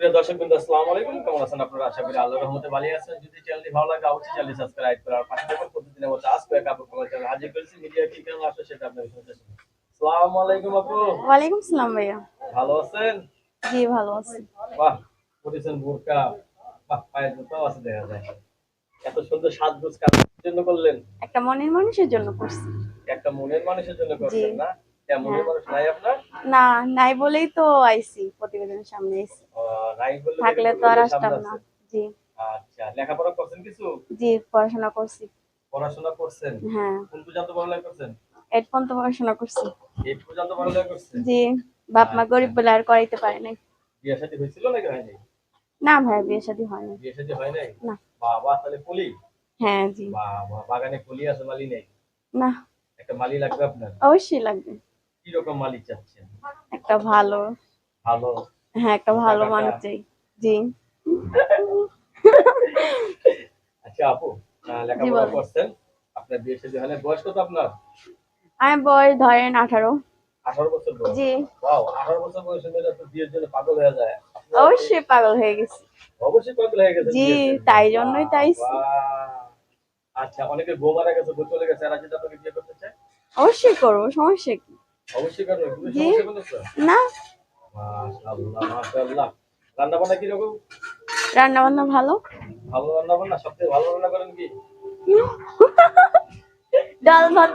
সুপ্রিয় দর্শক বিন্দু আসসালামু আলাইকুম। কেমন আছেন আপনারা? আশা করি আল্লাহর রহমতে ভালো আছেন। যদি চ্যানেলটি ভালো লাগে অবশ্যই চ্যানেলটি সাবস্ক্রাইব করে আর পাশে থাকুন। প্রতিদিনের মতো আজকে এক আপু কমেন্ট চ্যানেল হাজির করেছি মিডিয়া কি কেমন আসে সেটা আপনাদের শুনুন আসসালামু আলাইকুম আপু। ওয়ালাইকুম সালাম ভাইয়া। ভালো আছেন? জি ভালো আছি। বাহ পরেছেন বোরকা। বাহ পায়ের জুতাও আছে দেখা যায়। এত সুন্দর সাজগোজ কার জন্য করলেন? একটা মনের মানুষের জন্য করছি। একটা মনের মানুষের জন্য করছেন না? আপনার? না নাই বলেই তো আইছি প্রতিবেদনের সামনে আইছি থাকলে তো আর আসতাম না। জি। আচ্ছা লেখাপড়া করছেন কিছু? জি পড়াশোনা করছি। পড়াশোনা করছেন? হ্যাঁ। কোন পর্যন্ত পড়ালেখা করছেন? এইট পর্যন্ত পড়াশোনা করছি। এইট পর্যন্ত পড়ালেখা করছেন? জি বাপ মা গরিব বলে আর করাইতে পারে নাই। বিয়ে শাদী হয়েছিল নাকি হয়নি? না ভাইয়া বিয়ে শাদী হয়নি বিয়ে শাদী হয় নাই? না। বাবা তাহলে কলি হ্যাঁ জি। বাবা বাগানে কলি আছে মালি নেই? না। একটা মালি লাগবে আপনার? অবশ্যই লাগবে। কি রকম মালি চাচ্ছেন? একটা ভালো। ভালো? হ্যাঁ একটা ভালো মানুষ চাই। জি। আচ্ছা আপু লেখাপড়া করছেন? আপনার বিয়ে শাদী নাই। বয়স কত আপনার? আমি বয়স ধরেন আঠারো। আঠারো বছর বয়স? জি। আঠারো বছর বয়সে মেয়েরা তো বিয়ের জন্য পাগল হয়ে যায়। অবশ্যই পাগল হয়ে গেছি। অবশ্যই পাগল হয়ে গেছে জি তাই জন্যই আচ্ছা অনেকের বউ মারা গেছে বউ চলে গেছে। আপনাকে বিয়ে করতে চায়? অবশ্যই করব সমস্যা কি? অবশ্যই না। রান্না বান্না কি রকম রান্না বান্না ভালো। ভালো রান্না বান্না সবথেকে ভালো রান্না করেন কি? ডাল ভাত।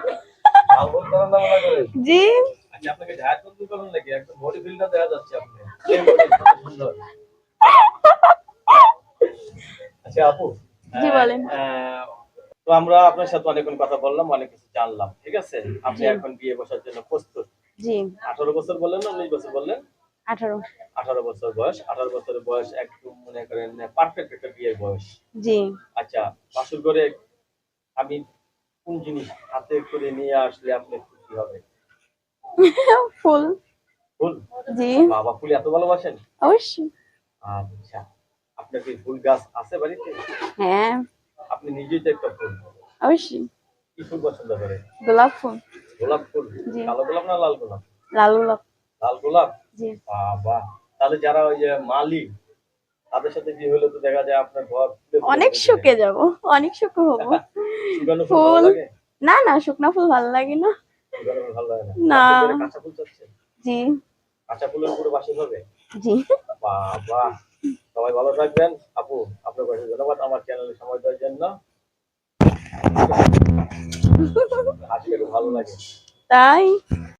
ভালো রান্না বান্না করেন। জি। আচ্ছা আপনাকে কন্ট্রোল করেন নাকি? একদম বডি বিল্ডার দেখা যাচ্ছে আপনি সুন্দর। আচ্ছা আপু জি, বলেন। তো আমরা আপনার সাথে অনেকক্ষণ কথা বললাম অনেক কিছু জানলাম ঠিক আছে? আপনি এখন বিয়ে বসার জন্য প্রস্তুত? জি। আঠারো বছর বললেন না উনিশ বছর বললেন? আঠারো। আঠারো বছর বয়স। আঠারো বছরের বয়স একটু মনে করেন পারফেক্ট একটা বিয়ের বয়স। জি। আচ্ছা বাসুর করে আমি কোন জিনিস হাতে করে নিয়ে আসলে আপনি খুশি হবে? ফুল। ফুল? জি। বাবা ফুল এত ভালোবাসেন? অবশ্যই। আচ্ছা আপনার কি ফুল গাছ আছে বাড়িতে? হ্যাঁ আপনি নিজেই তো একটা ফুল অবশ্যই। কি ফুল পছন্দ করে গোলাপ ফুল গোলাপ ফুল কালো গোলাপ না লাল গোলাপ? লাল গোলাপ। লাল গোলাপ? জি। বাবা তাহলে যারা ওই যে মালি তাদের সাথে বিয়ে হলে তো দেখা যায় আপনার ঘর অনেক। সুখে যাব অনেক সুখে হব। ফুল না না শুকনা ফুল ভালো লাগে না। না? কাঁচা ফুল জি। কাঁচা ফুলের উপরে বাসি হবে? জি। বাবা সবাই ভালো থাকবেন। আপু আপনার কাছে ধন্যবাদ। আমার চ্যানেলে সময় দেওয়ার জন্য। আজকে একটু ভালো লাগে। তাই?